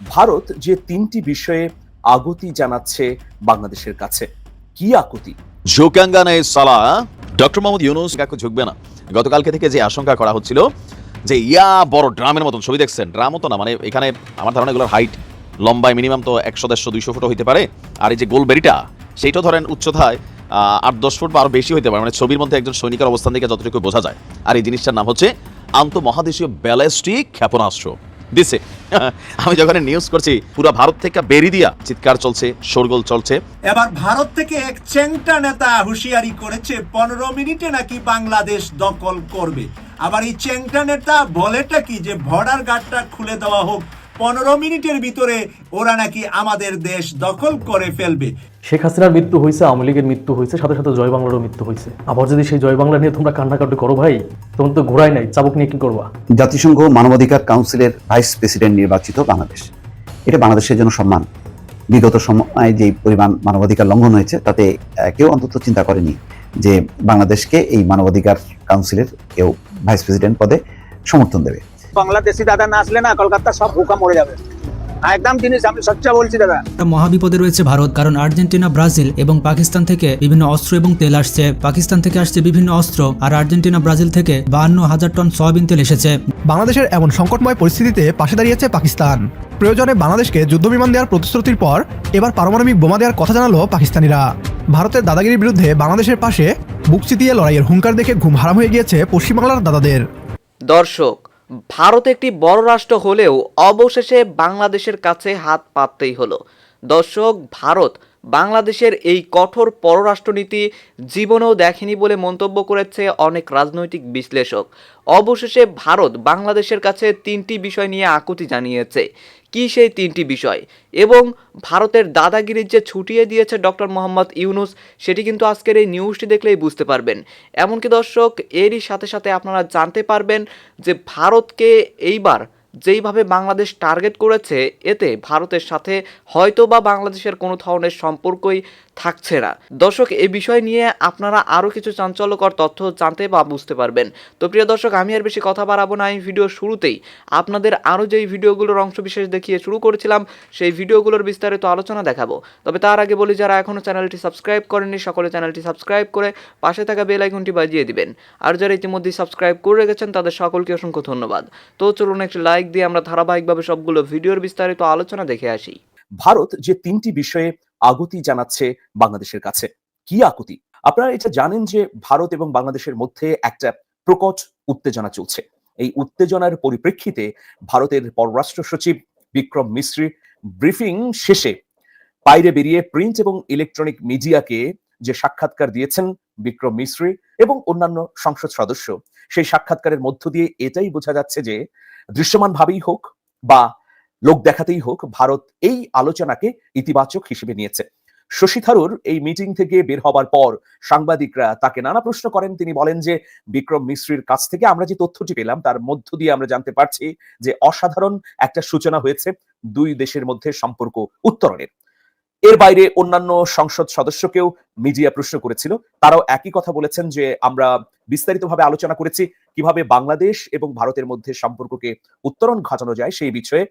ভারত যে তিনটি বিষয়ে আগতি জানাচ্ছে বাংলাদেশের কাছে, কি আকুতি? সালা, ডক্টর মোহাম্মদ ইউনুস কাকু ঝুঁকবে না। গতকালকে থেকে যে আশঙ্কা করা হচ্ছিল, যে ইয়া বড় ড্রামের মতন ছবি দেখছেন, ড্রামও তো না মানে এখানে আমার ধারণা এগুলোর হাইট লম্বায় মিনিমাম তো একশো, দেড়শো, দুইশো ফুটও হইতে পারে, আর এই যে গোলবেরিটা সেইটাও ধরেন উচ্চতায় আট, দশ ফুট বা আরও বেশি হইতে পারে মানে ছবির মধ্যে একজন সৈনিকের অবস্থান থেকে যতটুকু বোঝা যায়। আর এই জিনিসটার নাম হচ্ছে আন্তঃমহাদেশীয় ব্যালিস্টিক ক্ষেপণাস্ত্র। দিছে। আমি যখন নিউজ করছি, পুরো ভারত থেকে বেরি দিয়া চিৎকার চলছে, শোরগোল চলছে। এবার ভারত থেকে এক চেংটা নেতা হুঁশিয়ারি করেছে, পনেরো মিনিটে নাকি বাংলাদেশ দখল করবে। আবার এই চেংটা নেতা বলেটা কি যে বর্ডার গার্ডটা খুলে দেওয়া হোক পনেরো মিনিটের ভিতরে ওরা নাকি আমাদের দেশ দখল করে ফেলবে। শেখ হাসিনার মৃত্যু হয়েছে আওয়ামী লীগের মৃত্যু হয়েছে সাথে সাথে জয় বাংলারও মৃত্যু হয়েছে। আবার যদি সেই জয় বাংলা নিয়ে তোমরা কান্নাকাটি করো ভাই তখন তো ঘোরাই নাই চাবুক নিয়ে কি করবা? জাতিসংঘ মানবাধিকার কাউন্সিলের ভাইস প্রেসিডেন্ট নির্বাচিত বাংলাদেশ। এটা বাংলাদেশের জন্য সম্মান। বিগত সময়ে যে পরিমাণ মানবাধিকার লঙ্ঘন হয়েছে তাতে কেউ অন্তত চিন্তা করেনি যে বাংলাদেশকে এই মানবাধিকার কাউন্সিলের কেউ ভাইস প্রেসিডেন্ট পদে সমর্থন দেবে। বাংলাদেশি দাদা না আসলে না কলকাতা সব ভুকা মরে যাবে। একদম জিনিস আমি সচ্চা বলছি দাদা। একটা মহাবিপদে রয়েছে ভারত কারণ আর্জেন্টিনা ব্রাজিল এবং পাকিস্তান থেকে বিভিন্ন অস্ত্র এবং তেল আসছে। পাকিস্তান থেকে আসছে বিভিন্ন অস্ত্র আর আর্জেন্টিনা ব্রাজিল থেকে বাহান্ন হাজার টন সয়াবিন তেল এসেছে। বাংলাদেশের এমন সংকটময় পরিস্থিতিতে পাশে দাঁড়িয়েছে পাকিস্তান। প্রয়োজনে বাংলাদেশকে যুদ্ধবিমান দেওয়ার প্রতিশ্রুতির পর এবার পারমাণবিক বোমা দেওয়ার কথা জানালো পাকিস্তানিরা। ভারতের দাদাগিরির বিরুদ্ধে বাংলাদেশের পাশে বুক চিতিয়ে লড়াইয়ের হুঙ্কার দেখে ঘুম হারাম হয়ে গিয়েছে পশ্চিমবাংলার দাদাদের। দর্শক ভারত একটি বড় রাষ্ট্র হলেও অবশেষে বাংলাদেশের কাছে হাত পাততেই হলো। দর্শক, ভারত বাংলাদেশের এই কঠোর পররাষ্ট্রনীতি জীবনেও দেখেনি বলে মন্তব্য করেছে অনেক রাজনৈতিক বিশ্লেষক। অবশেষে ভারত বাংলাদেশের কাছে তিনটি বিষয় নিয়ে আকুতি জানিয়েছে। কি সেই তিনটি বিষয়? এবং ভারতের দাদাগিরির যে ছুটিয়ে দিয়েছে ডক্টর মোহাম্মদ ইউনুস, সেটি কিন্তু আজকের এই নিউজটি দেখলেই বুঝতে পারবেন। এমনকি দর্শক, এরই সাথে সাথে আপনারা জানতে পারবেন যে ভারতকে এইবার যেইভাবে বাংলাদেশ টার্গেট করেছে, এতে ভারতের সাথে হয়তো বা বাংলাদেশের কোনো ধরনের সম্পর্কই থাকছে না। দর্শক এই বিষয় নিয়ে আপনারা আরও কিছু চাঞ্চল্যকর তথ্য জানতে বা বুঝতে পারবেন। তো প্রিয় দর্শক, আমি আর বেশি কথা বাড়াবো না এই ভিডিও শুরুতেই। আপনাদের আরও যেই ভিডিওগুলোর অংশবিশেষ দেখিয়ে শুরু করেছিলাম, সেই ভিডিওগুলোর বিস্তারিত আলোচনা দেখাবো। তবে তার আগে বলি, যারা এখনও চ্যানেলটি সাবস্ক্রাইব করেননি, সকলে চ্যানেলটি সাবস্ক্রাইব করে পাশে থাকা বেল আইকনটি বাজিয়ে দিবেন। আর যারা ইতিমধ্যেই সাবস্ক্রাইব করে রেখেছেন, তাদের সকলকে অসংখ্য ধন্যবাদ। তো চলুন একটি লাইক দিয়ে আমরা ধারাবাহিকভাবে সবগুলো ভিডিওর বিস্তারিত আলোচনা দেখে আসি। ভারত যে তিনটি বিষয়ে আগতি জানাচ্ছে বাংলাদেশের কাছে। কি আকুতি? আপনারা এটা জানেন যে ভারত এবং বাংলাদেশের মধ্যে একটা প্রকট উত্তেজনা চলছে। এই উত্তেজনার পরিপ্রেক্ষিতে ভারতের পররাষ্ট্র সচিব বিক্রম মিশ্রি ব্রিফিং শেষে বাইরে বেরিয়ে প্রিন্ট এবং ইলেকট্রনিক মিডিয়াকে যে সাক্ষাৎকার দিয়েছেন বিক্রম মিশ্রি এবং অন্যান্য সংসদ সদস্য, সেই সাক্ষাৎকারের মধ্য দিয়ে এটাই বোঝা যাচ্ছে যে দৃশ্যমানভাবেই হোক বা লোক দেখাতেই হোক, ভারত এই আলোচনাকে ইতিবাচক হিসেবে নিয়েছে। শশী থারুর এই মিটিং থেকে বের হবার পর সাংবাদিকরা তাকে নানা প্রশ্ন করেন। তিনি বলেন যে, বিক্রম মিশ্রির কাছ থেকে আমরা যে তথ্যটি পেলাম, তার মধ্য দিয়ে আমরা জানতে পারছি যে অসাধারণ একটা সূচনা হয়েছে দুই দেশের মধ্যে সম্পর্ক উত্তরণের। এর বাইরে অন্যান্য সংসদ সদস্যকেও মিডিয়া প্রশ্ন করেছিল। তারাও একই কথা বলেছেন যে, আমরা বিস্তারিতভাবে আলোচনা করেছি কীভাবে বাংলাদেশ এবং ভারতের মধ্যে সম্পর্ককে উত্তরণ ঘটানো যায় সেই বিষয়ে।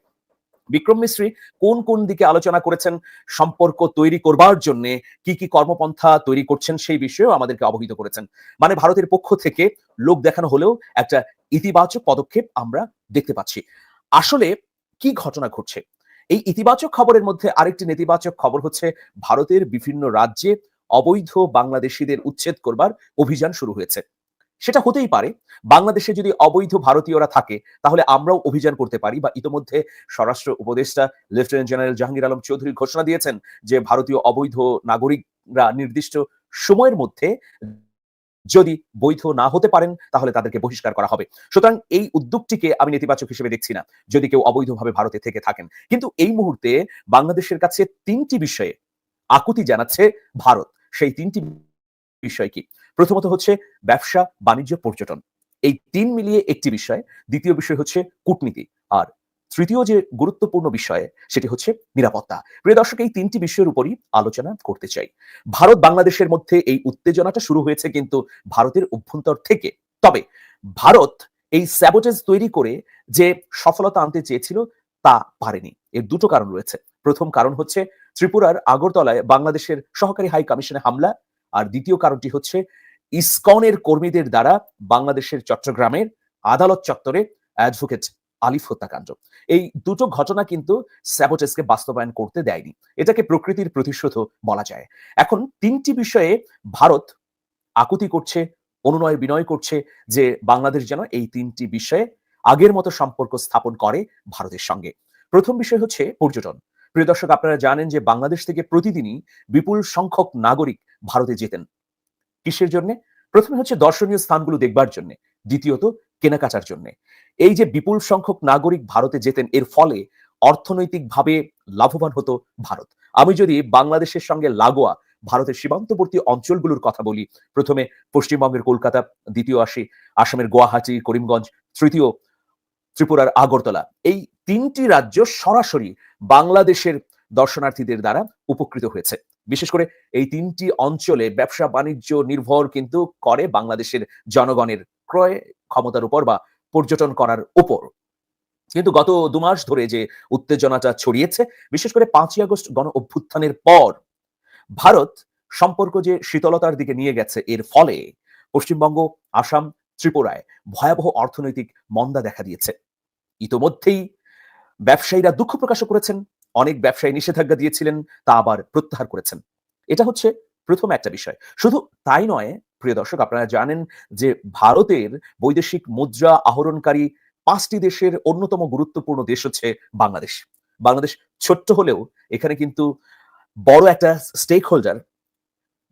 বিক্রম মিশ্রী কোন কোন দিকে আলোচনা করেছেন, সম্পর্ক তৈরি করবার জন্য কি কি কর্মপন্থা তৈরি করছেন সেই বিষয়েও আমাদেরকে অবহিত করেছেন। মানে ভারতের পক্ষ থেকে লোক দেখানো হলেও একটা ইতিবাচক পদক্ষেপ আমরা দেখতে পাচ্ছি। আসলে কি ঘটনা ঘটছে? এই ইতিবাচক খবরের মধ্যে আরেকটি নেতিবাচক খবর হচ্ছে ভারতের বিভিন্ন রাজ্যে অবৈধ বাংলাদেশিদের উচ্ছেদ করবার অভিযান শুরু হয়েছে। সেটা হতেই পারে। বাংলাদেশে যদি অবৈধ ভারতীয়রা থাকে, তাহলে আমরাও অভিযান করতে পারি বা ইতোমধ্যে স্বরাষ্ট্র উপদেষ্টা লেফটেন্যান্ট জেনারেল জাহাঙ্গীর আলম চৌধুরী ঘোষণা দিয়েছেন যে ভারতীয় অবৈধ নাগরিকরা নির্দিষ্ট সময়ের মধ্যে যদি বৈধ না হতে পারেন, তাহলে তাদেরকে বহিষ্কার করা হবে। সুতরাং এই উদ্যোগটিকে আমি নেতিবাচক হিসেবে দেখছি না, যদি কেউ অবৈধভাবে ভারতে থেকে থাকেন। কিন্তু এই মুহূর্তে বাংলাদেশের কাছে তিনটি বিষয়ে আকুতি জানাচ্ছে ভারত। সেই তিনটি বিষয় কি? প্রথমত হচ্ছে ব্যবসা, বাণিজ্য, পর্যটন। এই তিন মিলিয়ে একটি বিষয়। দ্বিতীয় বিষয় হচ্ছে কূটনীতি। আর তৃতীয় যে গুরুত্বপূর্ণ বিষয়, সেটি হচ্ছে নিরাপত্তা। প্রিয় দর্শক, এই তিনটি বিষয়ের উপরই আলোচনা করতে চাই। ভারত, বাংলাদেশের মধ্যে এই উত্তেজনাটা শুরু হয়েছে কিন্তু ভারতের অভ্যন্তর থেকে। তবে ভারত এই স্যাবোটেজ তৈরি করে যে সফলতা আনতে চেয়েছিল, তা পারেনি। এর দুটো কারণ রয়েছে। প্রথম কারণ হচ্ছে ত্রিপুরার আগরতলায় বাংলাদেশের সহকারী হাই কমিশনে হামলা আর দ্বিতীয় কারণটি হচ্ছে, ইসকনের কর্মীদের দ্বারা বাংলাদেশের চট্টগ্রামের আদালত চত্বরে অ্যাডভোকেট আলিফ হত্যাকাণ্ড। এই দুটো ঘটনা কিন্তু স্যাবোটেসকে বাস্তবায়ন করতে দেয়নি। এটাকে প্রকৃতির প্রতিশোধও বলা যায়। এখন তিনটি বিষয়ে ভারত আকুতি করছে, অনুনয় বিনয় করছে যে বাংলাদেশ যেন এই তিনটি বিষয়ে আগের মতো সম্পর্ক স্থাপন করে ভারতের সঙ্গে। প্রথম বিষয় হচ্ছে পর্যটন। প্রিয় দর্শক, আপনারা জানেন যে বাংলাদেশ থেকে প্রতিদিনই বিপুল সংখ্যক নাগরিক ভারতে যেতেন। কিসের জন্য? প্রথমে হচ্ছে দর্শনীয় স্থানগুলো দেখবার জন্য, দ্বিতীয়ত কেনাকাটার জন্য। এই যে বিপুল সংখ্যক নাগরিক ভারতে যেতেন, এর ফলে অর্থনৈতিকভাবে লাভবান হতো ভারত। আমি যদি বাংলাদেশের সঙ্গে লাগোয়া ভারতের সীমান্তবর্তী অঞ্চলগুলোর কথা বলি, প্রথমে পশ্চিমবঙ্গের কলকাতা, দ্বিতীয় আসি আসামের গুয়াহাটি, করিমগঞ্জ, তৃতীয় ত্রিপুরার আগরতলা। এই তিনটি রাজ্য সরাসরি বাংলাদেশের দর্শনার্থীদের দ্বারা উপকৃত হয়েছে। বিশেষ করে এই তিনটি অঞ্চলে ব্যবসা বাণিজ্য নির্ভর কিন্তু করে বাংলাদেশের জনগণের ক্রয় ক্ষমতার উপর বা পর্যটন করার উপর। কিন্তু গত দু মাস ধরে যে উত্তেজনাটা ছড়িয়েছে, বিশেষ করে পাঁচই আগস্ট গণ অভ্যুত্থানের পর ভারত সম্পর্ক যে শীতলতার দিকে নিয়ে গেছে, এর ফলে পশ্চিমবঙ্গ, আসাম, ত্রিপুরায় ভয়াবহ অর্থনৈতিক মন্দা দেখা দিয়েছে। ইতোমধ্যেই ব্যবসায়ীরা দুঃখ প্রকাশ করেছেন, অনেক ব্যবসায়ী নিষেধাজ্ঞা দিয়েছিলেন, তা আবার প্রত্যাহার করেছেন। এটা হচ্ছে প্রথম একটা বিষয়। শুধু তাই নয়, প্রিয় দর্শক, আপনারা জানেন যে ভারতের বৈদেশিক মুদ্রা আহরণকারী পাঁচটি দেশের অন্যতম গুরুত্বপূর্ণ দেশ হচ্ছে বাংলাদেশ। বাংলাদেশ ছোট্ট হলেও এখানে কিন্তু বড় একটা স্টেক হোল্ডার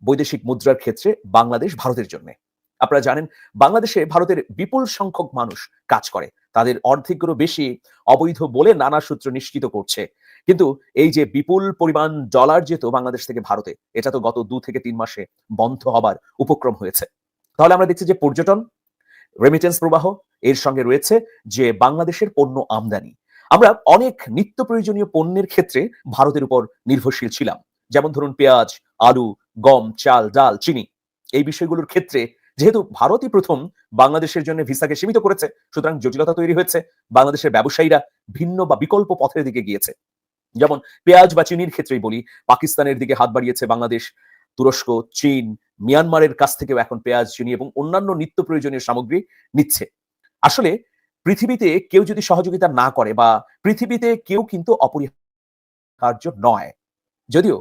বৈদেশিক মুদ্রার ক্ষেত্রে বাংলাদেশ ভারতের জন্য। আপনারা জানেন, বাংলাদেশে ভারতের বিপুল সংখ্যক মানুষ কাজ করে। তাদের অর্ধেকেরও বেশি অবৈধ বলে নানা সূত্র নিশ্চিত করছে। কিন্তু এই যে বিপুল পরিমাণ ডলার যেত বাংলাদেশ থেকে ভারতে, এটা তো গত দু থেকে তিন মাসে বন্ধ হবার উপক্রম হয়েছে। তাহলে আমরা দেখছি যে পর্যটন রেমিটেন্স প্রবাহ, এর সঙ্গে রয়েছে যে বাংলাদেশের পণ্য আমদানি। আমরা অনেক নিত্য প্রয়োজনীয় পণ্যের ক্ষেত্রে ভারতের উপর নির্ভরশীল ছিলাম। যেমন ধরুন পেঁয়াজ, আলু, গম, চাল, ডাল, চিনি। এই বিষয়গুলোর ক্ষেত্রে যেহেতু ভারতই প্রথম বাংলাদেশের জন্য ভিসাকে সীমিত করেছে, সুতরাং জটিলতা তৈরি হয়েছে, বাংলাদেশের ব্যবসায়ীরা ভিন্ন বা বিকল্প পথের দিকে গিয়েছে। যেমন পেঁয়াজ বা চিনির ক্ষেত্রেই বলি, পাকিস্তানের দিকে হাত বাড়িয়েছে বাংলাদেশ, তুরস্ক, চীন, মিয়ানমারের কাছ থেকেও এখন পেঁয়াজ, চিনি এবং অন্যান্য নিত্য প্রয়োজনীয় সামগ্রী নিচ্ছে। আসলে পৃথিবীতে কেউ যদি সহযোগিতা না করে বা পৃথিবীতে কেউ কিন্তু অপরিহার্য নয়। যদিও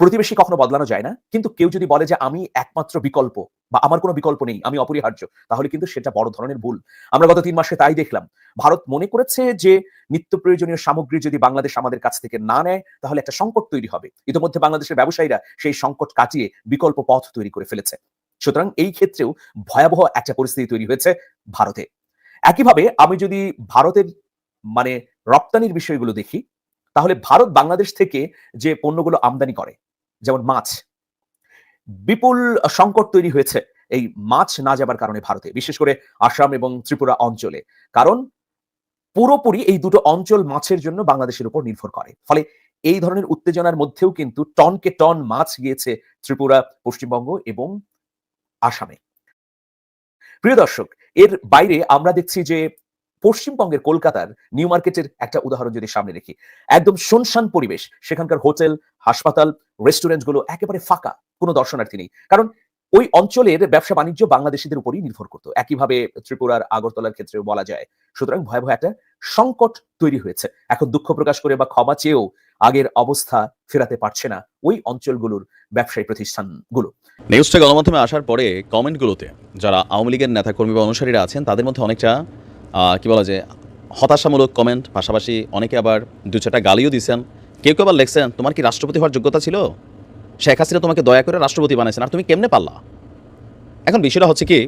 প্রতিবেশী কখনো বদলানো যায় না। কিন্তু কেউ যদি বলে যে, আমি একমাত্র বিকল্প বা আমার কোনো বিকল্প নেই, আমি অপরিহার্য, তাহলে কিন্তু সেটা বড় ধরনের ভুল। আমরা গত তিন মাসে তাই দেখলাম। ভারত মনে করেছে যে, নিত্য প্রয়োজনীয় সামগ্রী যদি বাংলাদেশ আমাদের কাছ থেকে না নেয়, তাহলে একটা সংকট তৈরি হবে। ইতিমধ্যে বাংলাদেশের ব্যবসায়ীরা সেই সংকট কাটিয়ে বিকল্প পথ তৈরি করে ফেলেছে। সুতরাং এই ক্ষেত্রেও ভয়াবহ একটা পরিস্থিতি তৈরি হয়েছে ভারতে। একইভাবে আমি যদি ভারতের মানে রপ্তানির বিষয়গুলো দেখি, তাহলে ভারত বাংলাদেশ থেকে যে পণ্যগুলো আমদানি করে যেমন মাছ। বিপুল সংকট তৈরি হয়েছে এই মাছ না যাবার কারণে ভারতে, বিশেষ করে আসাম এবং ত্রিপুরা অঞ্চলে। কারণ পুরোপুরি এই দুটো অঞ্চল মাছের জন্য বাংলাদেশের উপর নির্ভর করে। ফলে এই ধরনের উত্তেজনার মধ্যেও কিন্তু টনকে টন মাছ গিয়েছে ত্রিপুরা, পশ্চিমবঙ্গ এবং আসামে। প্রিয় দর্শক, এর বাইরে আমরা দেখছি যে পশ্চিমবঙ্গের কলকাতার নিউ মার্কেটের একটা উদাহরণ যদি সামনে রেখি। একদম শুনশান পরিবেশ, সেখানকার হোটেল, হাসপাতাল রেস্টুরেন্টগুলো একেবারে ফাঁকা, কোনো দর্শনার্থী নেই। কারণ ওই অঞ্চলের ব্যবসা বাণিজ্য বাংলাদেশিদের উপরই নির্ভর করতো। একইভাবে ত্রিপুরার আগরতলার ক্ষেত্রেও বলা যায়, সুতরাং ভয়াবহ একটা সংকট তৈরি হয়েছে। এখন দুঃখ প্রকাশ করে বা ক্ষমা চেয়েও আগের অবস্থা ফেরাতে পারছে না ওই অঞ্চলগুলোর ব্যবসায়ী প্রতিষ্ঠানগুলো। নিউজটা গণমাধ্যমে আসার পরে কমেন্টগুলোতে যারা আওয়ামী লীগের নেতাকর্মী বা অনুসারীরা আছেন, তাদের মধ্যে অনেকটা কি বলা যায় হতাশামূলক কমেন্ট পাশাপাশি অনেকে আবার দু চারটা গালিও দিয়েছেন কেউ কেউ আবার লেখছেন, তোমার কি রাষ্ট্রপতি হওয়ার যোগ্যতা ছিল? শেখ হাসিনা তোমাকে দয়া করে রাষ্ট্রপতি বানাইছেন, আর তুমি কেমনে পারলা? এখন বিষয়টা হচ্ছে কি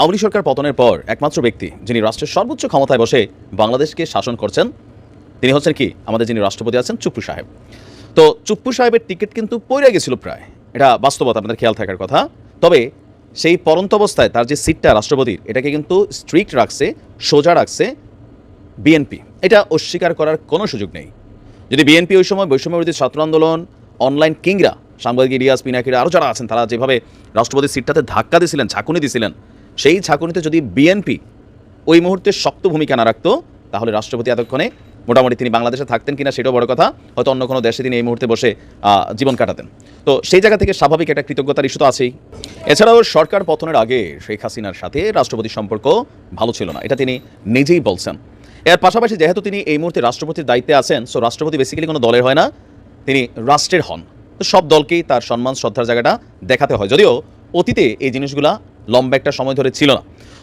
আওয়ামী সরকার পতনের পর একমাত্র ব্যক্তি যিনি রাষ্ট্রের সর্বোচ্চ ক্ষমতায় বসে বাংলাদেশকে শাসন করছেন, তিনি হচ্ছেন কি? আমাদের যিনি রাষ্ট্রপতি আছেন চুপ্পু সাহেব। তো চুপ্পু সাহেবের টিকিট কিন্তু পড়ে গেছিল প্রায়। এটা বাস্তবতা, আপনাদের খেয়াল থাকার কথা। তবে সেই পরন্ত অবস্থায় তার যে সিটটা রাষ্ট্রপতির, এটাকে কিন্তু স্ট্রিক্ট রাখছে, সোজা রাখছে বিএনপি এটা অস্বীকার করার কোনো সুযোগ নেই। যদি বিএনপি ওই সময় বৈষম্যবিরোধী ছাত্র আন্দোলন অনলাইন কিংরা, সাংবাদিক ইলিয়াস, পিনাকিরা আরও যারা আছেন, তারা যেভাবে রাষ্ট্রপতির সিটটাতে ধাক্কা দিয়েছিলেন ঝাঁকুনি দিয়েছিলেন সেই ঝাঁকুনিতে যদি বিএনপি ওই মুহূর্তে শক্ত ভূমিকা না রাখতো, তাহলে রাষ্ট্রপতি এতক্ষণে মোটামুটি তিনি বাংলাদেশে থাকতেন কিনা সেটাও বড় কথা। হয়তো অন্য কোনো দেশে তিনি এই মুহূর্তে বসে জীবন কাটাতেন। তো সেই জায়গা থেকে স্বাভাবিক একটা কৃতজ্ঞতার ইস্যু তো আছেই। এছাড়াও সরকার পতনের আগে শেখ হাসিনার সাথে রাষ্ট্রপতির সম্পর্ক ভালো ছিল না। এটা তিনি নিজেই বলছেন। এর পাশাপাশি যেহেতু তিনি এই মুহূর্তে রাষ্ট্রপতির দায়িত্বে আছেন সো রাষ্ট্রপতি বেসিক্যালি কোনো দলের হয় না, তিনি রাষ্ট্রের হন। তো সব দলকেই তার সম্মান, শ্রদ্ধার জায়গাটা দেখাতে হয়। যদিও অতীতে এই জিনিসগুলা লম্বা একটা সময় ধরে ছিল না।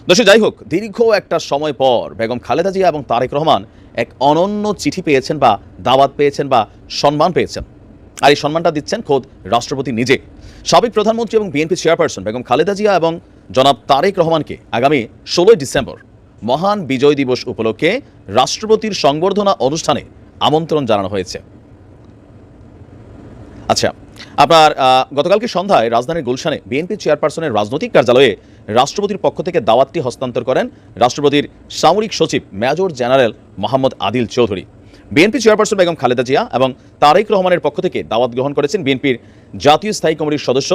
দর্শক, যাই হোক, দীর্ঘ একটা সময় পর বেগম খালেদা জিয়া এবং তারেক রহমান এক অনন্য চিঠি পেয়েছেন বা দাওয়াত পেয়েছেন বা সম্মান পেয়েছেন। আর এই সম্মানটা দিচ্ছেন খোদ রাষ্ট্রপতি নিজে। সাবেক প্রধানমন্ত্রী এবং বিএনপি চেয়ারপারসন বেগম খালেদা জিয়া এবং জনাব তারেক রহমানকে আগামী ষোলোই ডিসেম্বর মহান বিজয় দিবস উপলক্ষে রাষ্ট্রপতির সংবর্ধনা অনুষ্ঠানে আমন্ত্রণ জানানো হয়েছে। আচ্ছা আপনার গতকালকে সন্ধ্যায় রাজধানীর গুলশানে বিএনপি চেয়ারপারসনের রাজনৈতিক কার্যালয়ে রাষ্ট্রপতির পক্ষ থেকে দাওয়াতটি হস্তান্তর করেন রাষ্ট্রপতির সামরিক সচিব major general Mohammad Adil Chowdhury. BNP chairperson Begum Khaleda Zia এবং তারেক রহমানের পক্ষ থেকে দাওয়াত গ্রহণ করেছেন বিএনপির জাতীয় স্থায়ী কমিটির সদস্য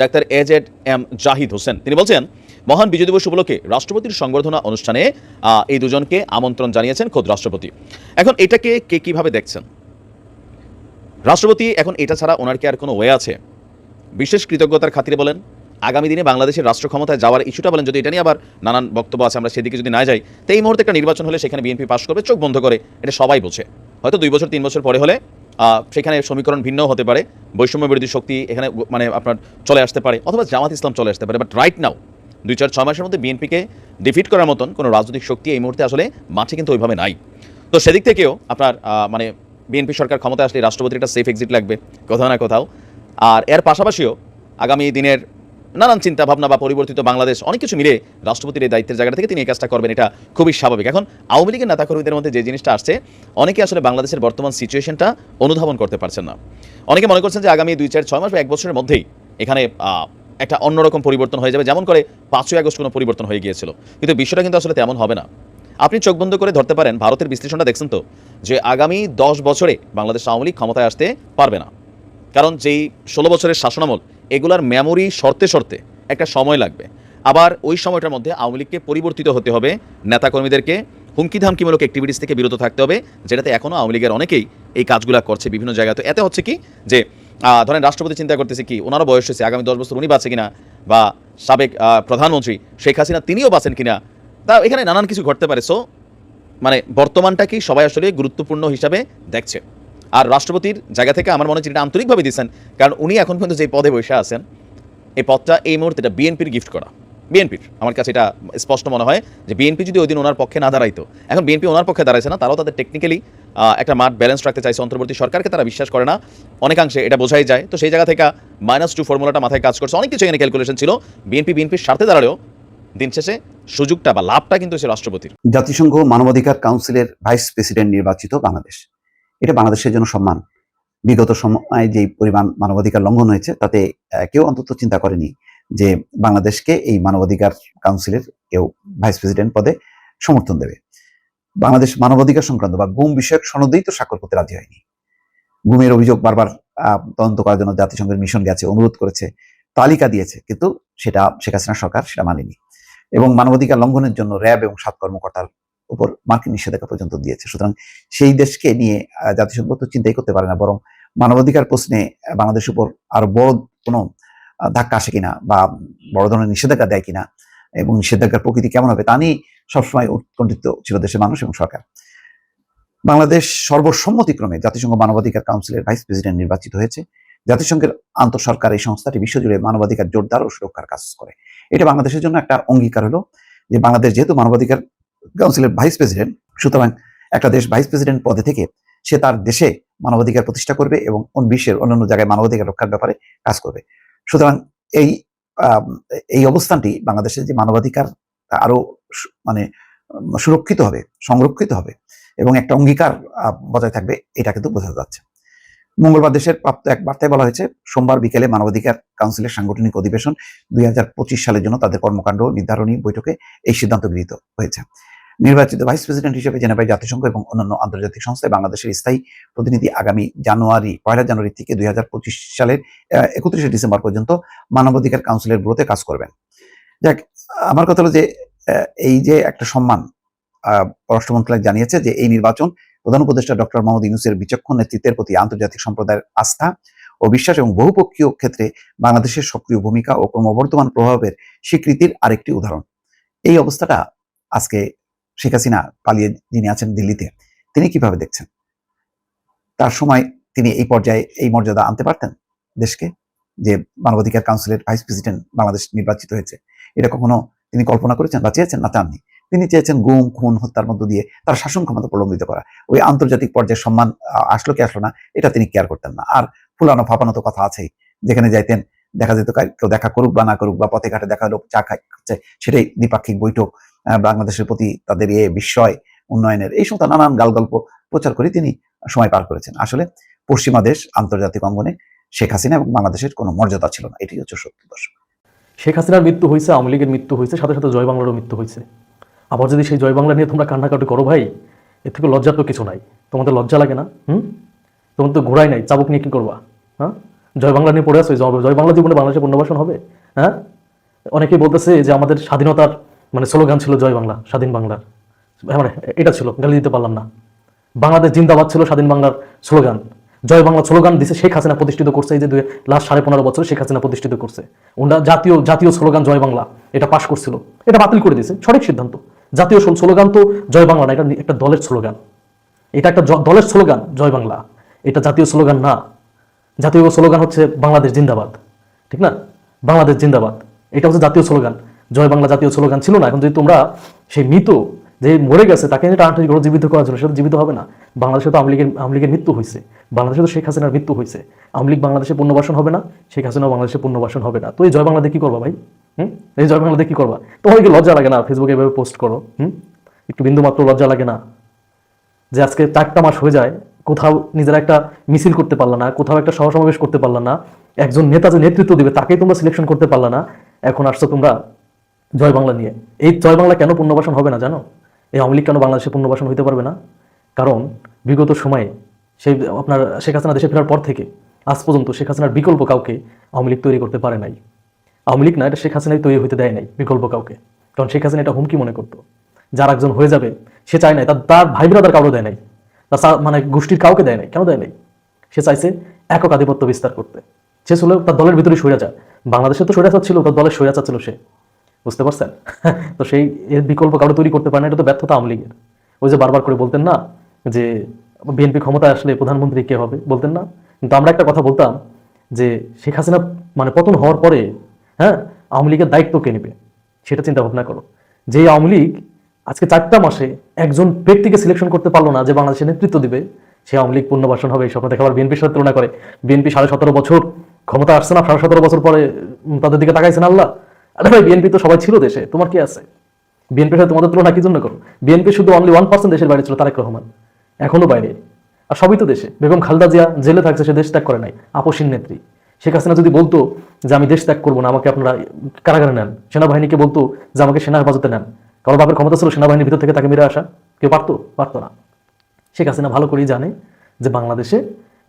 doctor doctor A Z M Zahid Hossain. তিনি বলছেন, মহান বিজয় দিবস উপলক্ষে রাষ্ট্রপতির সংবর্ধনা অনুষ্ঠানে এই দুজনকে আমন্ত্রণ জানিয়েছেন খোদ রাষ্ট্রপতি। এখন এটাকে কে কীভাবে দেখছেন? রাষ্ট্রপতি এখন এটা ছাড়া ওনার কি আর কোনো ওয়ে আছে? বিশেষ কৃতজ্ঞতার খাতিরে বলেন। আগামী দিনে বাংলাদেশের রাষ্ট্র ক্ষমতায় যাওয়ার ইস্যুটা বলেন, যদি এটা নিয়ে আবার নানান বক্তব্য আছে, আমরা সেদিকে যদি না যাই, তো এই মুহূর্তে একটা নির্বাচন হলে সেখানে বিএনপি পাশ করবে, চোখ বন্ধ করে, এটা সবাই বোঝে। হয়তো দুই বছর, তিন বছর পরে হলে সেখানে সমীকরণ ভিন্ন হতে পারে, বৈষম্য বিরোধী শক্তি এখানে মানে আপনার চলে আসতে পারে, অথবা জামাত ইসলাম চলে আসতে পারে বাট রাইট নাও দুই চার, ছয় মাসের মধ্যে বিএনপিকে ডিফিট করার মতন কোনো রাজনৈতিক শক্তি এই মুহূর্তে আসলে মাঠে কিন্তু ওইভাবে নাই। তো সেদিক থেকেও আপনার মানে বিএনপি সরকার ক্ষমতায় আসলে রাষ্ট্রপতির একটা সেফ এক্সিট লাগবে, কোথাও না কোথাও। আর এর পাশাপাশিও আগামী দিনের নানান চিন্তা ভাবনা বা পরিবর্তিত বাংলাদেশ, অনেক কিছু মিলে রাষ্ট্রপতির এই দায়িত্বের জায়গা থেকে তিনি এই কাজটা করবেন, এটা খুবই স্বাভাবিক। এখন আওয়ামী লীগের নেতাকর্মীদের মধ্যে যে জিনিসটা আসছে, অনেকে আসলে বাংলাদেশের বর্তমান সিচুয়েশনটা অনুধাবন করতে পারছেন না। অনেকে মনে করছেন যে আগামী দুই, চার, ছয় মাস বা এক বছরের মধ্যেই এখানে একটা অন্যরকম পরিবর্তন হয়ে যাবে, যেমন করে পাঁচই আগস্ট কোনো পরিবর্তন হয়ে গিয়েছিল। কিন্তু বিষয়টা কিন্তু আসলে তেমন হবে না। আপনি চোখ বন্ধ করে ধরতে পারেন, ভারতের বিশ্লেষণটা দেখছেন তো, যে আগামী দশ বছরে বাংলাদেশ আওয়ামী লীগ ক্ষমতায় আসতে পারবে না। কারণ যেই ষোলো বছরের শাসনামল এগুলার মেমোরি শর্তে শর্তে একটা সময় লাগবে। আবার ওই সময়টার মধ্যে আওয়ামী লীগকে পরিবর্তিত হতে হবে, নেতাকর্মীদেরকে হুমকি ধামকিমূলক অ্যাক্টিভিটিস থেকে বিরত থাকতে হবে, যেটাতে এখনও আওয়ামী লীগের অনেকেই এই কাজগুলো করছে বিভিন্ন জায়গায়। তো এতে হচ্ছে কি যে ধরেন রাষ্ট্রপতি চিন্তা করতেছে কি, ওনারও বয়স হয়েছে, আগামী দশ বছর উনি বাঁচে কিনা, বা সাবেক প্রধানমন্ত্রী শেখ হাসিনা তিনিও বাঁচেন কিনা, তা এখানে নানান কিছু ঘটতে পারে। সো মানে বর্তমানটাকেই সবাই আসলে গুরুত্বপূর্ণ হিসাবে দেখছে। আর রাষ্ট্রপতির জায়গা থেকে আমার মনে হচ্ছে এটা আন্তরিকভাবে দিচ্ছেন কারণ উনি এখন পর্যন্ত যে পদে বসে আছেন, এই পদটা এই মুহূর্তে এটা বিএনপির গিফট করা। বিএনপির, আমার কাছে এটা স্পষ্ট মনে হয় যে বিএনপি যদি ওই দিন ওনার পক্ষে না দাঁড়াইতো, এখন বিএনপি ওনার পক্ষে দাঁড়াইছে না, তারাও তাদের টেকনিক্যালি একটা মাঠ ব্যালেন্স রাখতে চাইছে, অন্তর্বর্তী সরকারকে তারা বিশ্বাস করে না, অনেকাংশে এটা বোঝাই যায়। তো সেই জায়গা থেকে মাইনাস টু ফর্মুলাটা মাথায় কাজ করছে, অনেক কিছু এখানে ক্যালকুলেশন ছিল, বিএনপি বিএনপির স্বার্থে দাঁড়ালেও দিন শেষে সুযোগটা বা লাভটা কিন্তু সে রাষ্ট্রপতির। জাতিসংঘ মানবাধিকার কাউন্সিলের ভাইস প্রেসিডেন্ট নির্বাচিত বাংলাদেশ। এটা বাংলাদেশের জন্য সম্মান। বিগত সময়ে যে পরিমাণ মানবাধিকার লঙ্ঘন হয়েছে, তাতে কেউ অন্তত চিন্তা করেনি যে বাংলাদেশকে এই মানবাধিকার কাউন্সিলের কেউ ভাইস প্রেসিডেন্ট পদে সমর্থন দেবে। বাংলাদেশ মানবাধিকার সংক্রান্ত বা গুম বিষয়ক সনদেই তো স্বাক্ষর করতে রাজি হয়নি। গুমের অভিযোগ বারবার তদন্ত করার জন্য জাতিসংঘের মিশন গেছে, অনুরোধ করেছে, তালিকা দিয়েছে, কিন্তু সেটা শেখ হাসিনা সরকার সেটা মানেনি। এবং মানবাধিকার লঙ্ঘনের জন্য র্যাব এবং সাত কর্মকর্তার উপর মার্কিন নিষেধাজ্ঞা পর্যন্ত দিয়েছে। সুতরাং সেই দেশকে নিয়ে জাতিসংঘ তো চিন্তাই করতে পারে না, বরং মানবাধিকার প্রশ্নে বাংলাদেশ উপর আরও বড় কোনো ধাক্কা আসে কিনা বা বড় ধরনের নিষেধাজ্ঞা দেয় কিনা এবং নিষেধাজ্ঞার প্রকৃতি কেমন হবে তা নিয়ে সবসময় উৎকণ্ঠিত ছিল দেশের মানুষ এবং সরকার। বাংলাদেশ সর্বসম্মতিক্রমে জাতিসংঘ মানবাধিকার কাউন্সিলের ভাইস প্রেসিডেন্ট নির্বাচিত হয়েছে। জাতিসংঘের আন্তঃসরকার এই সংস্থাটি বিশ্বজুড়ে মানবাধিকার জোরদার ও সুরক্ষার কাজ করে। এটা বাংলাদেশের জন্য একটা অঙ্গীকার হলো যে বাংলাদেশ যেহেতু মানবাধিকার কাউন্সিলের ভাইস প্রেসিডেন্ট, সুতরাং একটা দেশ ভাইস প্রেসিডেন্ট পদে থেকে সে তার দেশে মানবাধিকার প্রতিষ্ঠা করবে এবং বিশ্বের অন্যান্য জায়গায় মানবাধিকার রক্ষার ব্যাপারে কাজ করবে। সুতরাং এই এই অবস্থানটি বাংলাদেশের যে মানবাধিকার আরও মানে সুরক্ষিত হবে, সংরক্ষিত হবে এবং একটা অঙ্গীকার বজায় থাকবে, এটা কিন্তু বোঝা যাচ্ছে। মঙ্গলবার দেশের প্রাপ্ত এক বার্তায় বলা হয়েছে, সোমবার বিকেলে মানবাধিকার কাউন্সিলের সাংগঠনিক অধিবেশন দুই হাজার পঁচিশ সালের জন্য তাদের কর্মকাণ্ড নির্ধারণী বৈঠকে এই সিদ্ধান্ত গৃহীত হয়েছে। নির্বাচিত ভাইস প্রেসিডেন্ট হিসেবে জেনেভায় জাতিসংঘ এবং অন্যান্য আন্তর্জাতিক সংস্থায় বাংলাদেশের স্থায়ী প্রতিনিধি আগামী জানুয়ারি, পয়লা জানুয়ারি থেকে দুই হাজার পঁচিশ সালের একত্রিশে ডিসেম্বর পর্যন্ত মানবাধিকার কাউন্সিলের গুলোতে কাজ করবেন। যাক, আমার কথা হলো যে এই যে একটা সম্মান পররাষ্ট্র মন্ত্রণালয় জানিয়েছে যে এই নির্বাচন প্রধান উপদেষ্টা ডক্টর মোহাম্মদ ইউনুসের বিচক্ষণ নেতৃত্বের প্রতি আন্তর্জাতিক সম্প্রদায়ের আস্থা ও বিশ্বাস এবং বহুপক্ষীয় ক্ষেত্রে বাংলাদেশের সক্রিয় ভূমিকা ও ক্রমবর্ধমান প্রভাবের স্বীকৃতির আরেকটি উদাহরণ। এই অবস্থাটা আজকে শেখ হাসিনা পালিয়ে যিনি আছেন দিল্লিতে, তিনি কীভাবে দেখছেন? তার সময় তিনি এই পর্যায়ে এই মর্যাদা আনতে পারতেন দেশকে? যে মানবাধিকার কাউন্সিলের ভাইস প্রেসিডেন্ট বাংলাদেশ নির্বাচিত হয়েছে। এটা কখনো তিনি কল্পনা করেছেন বা চেয়েছেন? না চাননি তিনি চেয়েছেন গুম, খুন, হত্যার মধ্য দিয়ে তার শাসন ক্ষমতা প্রলম্বিত করা। ওই আন্তর্জাতিক পর্যায়ে সম্মান আসলো কি আসলো না, এটা তিনি কেয়ার করতেন না। আর ফুলানো ফাপানো তো কথা আছেই। যেখানে যাইতেন দেখা যেত কেউ দেখা করুক বা না করুক বা পথে ঘাটে দেখা লোক চা খাচ্ছে, সেটাই দ্বিপাক্ষিক বৈঠক বাংলাদেশের প্রতি তাদের এ বিস্ময়, উন্নয়নের, এই সমস্ত নানান গাল গল্প প্রচার করে তিনি সময় পার করেছেন। আসলে পশ্চিমা দেশ আন্তর্জাতিক অঙ্গনে শেখ হাসিনা এবং বাংলাদেশের কোনো মর্যাদা ছিল না, এটি হচ্ছে সত্য দর্শক। শেখ হাসিনার মৃত্যু হয়েছে, আওয়ামী লীগের মৃত্যু হয়েছে, সাথে সাথে জয় বাংলারও মৃত্যু হয়েছে। আবার যদি সেই জয় বাংলা নিয়ে তোমরা কান্নাকাটি করো ভাই এর থেকে লজ্জা তো কিছু নাই। তোমাদের লজ্জা লাগে না? হুম? তোমাদের তো ঘোরাই নাই, চাবুক নিয়ে কি করবা? হ্যাঁ? জয় বাংলা নিয়ে পড়ে আসো জয়- বাংলা জীবনে বাংলাদেশে পুনর্বাসন হবে? হ্যাঁ? অনেকেই বলতেছে যে আমাদের স্বাধীনতার মানে স্লোগান ছিল জয় বাংলা স্বাধীন বাংলার। হ্যাঁ, মানে এটা ছিল গালি দিতে পারলাম না। বাংলাদেশ জিন্দাবাদ ছিল স্বাধীন বাংলার স্লোগান। জয় বাংলা স্লোগান দিছে শেখ হাসিনা প্রতিষ্ঠিত করছে এই যে লাস্ট সাড়ে পনেরো বছর শেখ হাসিনা প্রতিষ্ঠিত করছে। ওনারা জাতীয় জাতীয় স্লোগান জয় বাংলা এটা পাশ করছিল। এটা বাতিল করে দিয়েছে সঠিক সিদ্ধান্ত। জাতীয় স্লোগান তো জয় বাংলা না এটা একটা দলের স্লোগান। এটা একটা দলের স্লোগান জয় বাংলা এটা জাতীয় স্লোগান না। জাতীয় স্লোগান হচ্ছে বাংলাদেশ জিন্দাবাদ, ঠিক না? বাংলাদেশ জিন্দাবাদ, এটা হচ্ছে জাতীয় স্লোগান। জয় বাংলা জাতীয় স্লোগান ছিল না, এখন যদি তোমরা সেই মৃত যে মরে গেছে, তাকে নিয়ে টানাটানি করে, জীবিত করার জন্য সেটা জীবিত হবে না। বাংলাদেশে তো আওয়ামী লীগের আওয়ামী লীগের মৃত্যু হয়েছে। বাংলাদেশে তো শেখ হাসিনার মৃত্যু হয়েছে। আওয়ামী লীগ বাংলাদেশে পুনর্বাসন হবে না, শেখ হাসিনাও বাংলাদেশে পুনর্বাসন হবে না। তো এই জয় বাংলাদেশ কি করবা ভাই? হুম? এই জয় বাংলাদেশ কি করবা? তোমার কি লজ্জা লাগে না ফেসবুকে এভাবে পোস্ট করো, হুম? একটু বিন্দু মাত্র লজ্জা লাগে না যে আজকে চারটা মাস হয়ে যায় কোথাও নিজেরা একটা মিছিল করতে পারলা না, কোথাও একটা সহসমাবেশ করতে পারলা না, একজন নেতা যে নেতৃত্ব দিবে তাকেই তোমরা সিলেকশন করতে পারলা না, এখন আসছো তোমরা জয় বাংলা নিয়ে। এই জয় বাংলা কেন পুনর্বাসন হবে না জানো? এই আওয়ামী লীগ কেন বাংলাদেশে পুনর্বাসন হইতে পারবে না? কারণ বিগত সময়ে সেই আপনার শেখ হাসিনা দেশে ফেরার পর থেকে আজ পর্যন্ত শেখ হাসিনার বিকল্প কাউকে আওয়ামী লীগ তৈরি করতে পারে নাই। আওয়ামী লীগ না, এটা শেখ হাসিনাই তৈরি হইতে দেয় নাই বিকল্প কাউকে। কারণ শেখ হাসিনা এটা হুমকি মনে করতো। যার একজন হয়ে যাবে, সে চায় নাই, তার ভাই ব্রাদার কাউকে দেয় নাই। মানে গোষ্ঠীর কাউকে দেয় নাই। কেন দেয় নাই? সে চাইছে একক আধিপত্য বিস্তার করতে। সে ছিল তার দলের ভিতরে স্বৈরাচার। বাংলাদেশে তো স্বৈরাচার ছিল, তার দলের স্বৈরাচার ছিল সে। বুঝতে পারছেন? তো সেই এর বিকল্প কাউকে তৈরি করতে পারে না, এটা তো ব্যর্থতা আওয়ামী লীগের। ওই যে বারবার করে বলতেন না যে বিএনপি ক্ষমতায় আসলে প্রধানমন্ত্রী কে হবে? বলতেন না। কিন্তু আমরা একটা কথা বলতাম যে শেখ হাসিনা মানে পতন হওয়ার পরে হ্যাঁ আওয়ামী লীগের দায়িত্ব কে নেবে? সেটা চিন্তা ভাবনা করো। যে আওয়ামী লীগ আজকে চারটা মাসে একজন ব্যক্তিকে সিলেকশন করতে পারল না যে বাংলাদেশের নেতৃত্ব দিবে, সে আওয়ামী লীগ পুনর্বাসন হবে, এই স্বপ্ন দেখে আবার বিএনপির সাথে তুলনা করে। বিএনপি সাড়ে সতেরো বছর ক্ষমতা আসছে না, সাড়ে সতেরো বছর পরে তাদের দিকে তাকাইছেন আল্লাহ। আরে ভাই বিএনপি তো সবাই ছিল দেশে, তোমার কি আছে? বিএনপির সাথে তোমাদের তুলনা কি জন্য করো? বিএনপি শুধু অনলি ওয়ান পার্সেন্ট দেশের বাইরে ছিল, তারেক রহমান, এখনও বাইরে। আর সবই তো দেশে। বেগম খালদা জিয়া জেলে থাকছে, সে দেশ ত্যাগ করে নাই, আপসীন নেত্রী। শেখ হাসিনা যদি বলতো যে আমি দেশ ত্যাগ করব না, আমাকে আপনারা কারাগারে নেন, সেনাবাহিনীকে বলতো যে আমাকে সেনা হেফাজতে নেন কারণ বাপের ক্ষমতা ছিল সেনাবাহিনীর ভিতর থেকে তাকে মেরে আসা। কেউ পারতো? পারতো না। শেখ হাসিনা ভালো করেই জানে যে বাংলাদেশে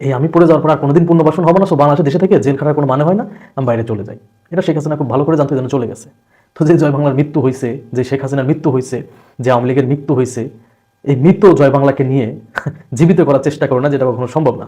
এই আমি পড়ে যাওয়ার পর আর কোনোদিন পুনর্বাসন হবে না, সো বাংলাদেশে দেশে থেকে জেল খাটার কোনো মানে হয় না, আমি বাইরে চলে যাই। এটা শেখ হাসিনা খুব ভালো করে জানতে যেন চলে গেছে। তো যে জয় বাংলার মৃত্যু হয়েছে যে শেখ হাসিনার মৃত্যু হয়েছে যে আওয়ামী লীগের মৃত্যু হয়েছে এই মৃত্যু জয় বাংলাকে নিয়ে জীবিত করার চেষ্টা করে না, যেটা কখনো সম্ভব না।